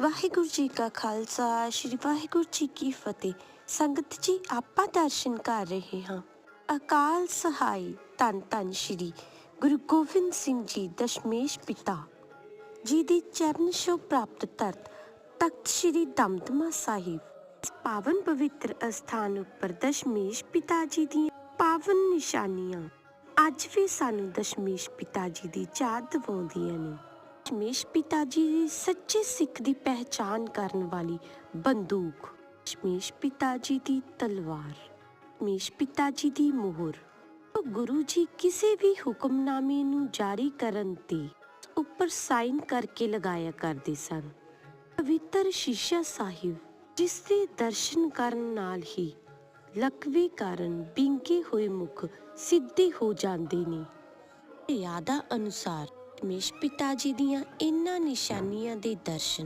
ਵਾਹਿਗੁਰੂ ਜੀ ਕਾ ਖਾਲਸਾ, ਸ੍ਰੀ ਵਾਹਿਗੁਰੂ ਜੀ ਕੀ ਫਤਿਹ। ਸੰਗਤ ਜੀ, ਆਪਾਂ ਦਰਸ਼ਨ ਕਰ ਰਹੇ ਹਾਂ। ਅਕਾਲ ਸਹਾਈ ਧੰਨ ਧੰਨ ਸ੍ਰੀ ਗੁਰੂ ਗੋਬਿੰਦ ਸਿੰਘ ਜੀ, ਦਸ਼ਮੇਸ਼ ਪਿਤਾ। ਜੀ ਦੀ ਚਰਨ ਛੋਹ ਪ੍ਰਾਪਤ ਤਰਤ ਤਖਤ ਸ੍ਰੀ ਦਮਦਮਾ ਸਾਹਿਬ। ਪਾਵਨ ਪਵਿੱਤਰ ਅਸਥਾਨ ਉੱਪਰ ਦਸ਼ਮੇਸ਼ ਪਿਤਾ ਜੀ ਦੀਆਂ ਪਾਵਨ ਨਿਸ਼ਾਨੀਆਂ। ਅੱਜ ਵੀ ਸਾਨੂੰ ਦਸ਼ਮੇਸ਼ ਪਿਤਾ ਜੀ ਦੀ ਯਾਦ ਦਿਵਾਉਂਦੀਆਂ ਨੇ। ਦਸ਼ਮੇਸ਼ ਪਿਤਾ ਜੀ ਦੀ ਸੱਚੇ ਸਿੱਖ ਦੀ ਪਹਿਚਾਨ ਕਰਨ ਵਾਲੀ ਬੰਦੂਕ। ਦਸ਼ਮੇਸ਼ ਪਿਤਾ ਜੀ ਦੀ ਤਲਵਾਰ ਦਸ਼ਮੇਸ਼ ਪਿਤਾ ਜੀ ਦੀ ਮੋਹਰ। ਗੁਰੂ ਜੀ ਕਿਸੇ ਵੀ ਹੁਕਮਨਾਮੇ ਨੂੰ ਜਾਰੀ ਕਰਨ ਤੇ ਉੱਪਰ ਸਾਈਨ ਕਰਕੇ ਲਗਾਇਆ ਕਰਦੇ ਸਨ। ਪਵਿੱਤਰ ਸ਼ੀਸ਼ਾ ਸਾਹਿਬ, ਜਿਸ ਦੇ ਦਰਸ਼ਨ ਕਰਨ ਨਾਲ ਹੀ ਲਕਵੇ ਕਾਰਨ ਬਿੰਗੇ ਹੋਏ ਮੁਖ ਸਿੱਧੇ ਹੋ ਜਾਂਦੇ ਨੇ। ਯਾਦਾ ਅਨੁਸਾਰ ਦਸ਼ਮੇਸ਼ ਪਿਤਾ ਜੀ ਦੀਆਂ ਇਹਨਾਂ ਨਿਸ਼ਾਨੀਆਂ ਦੇ ਦਰਸ਼ਨ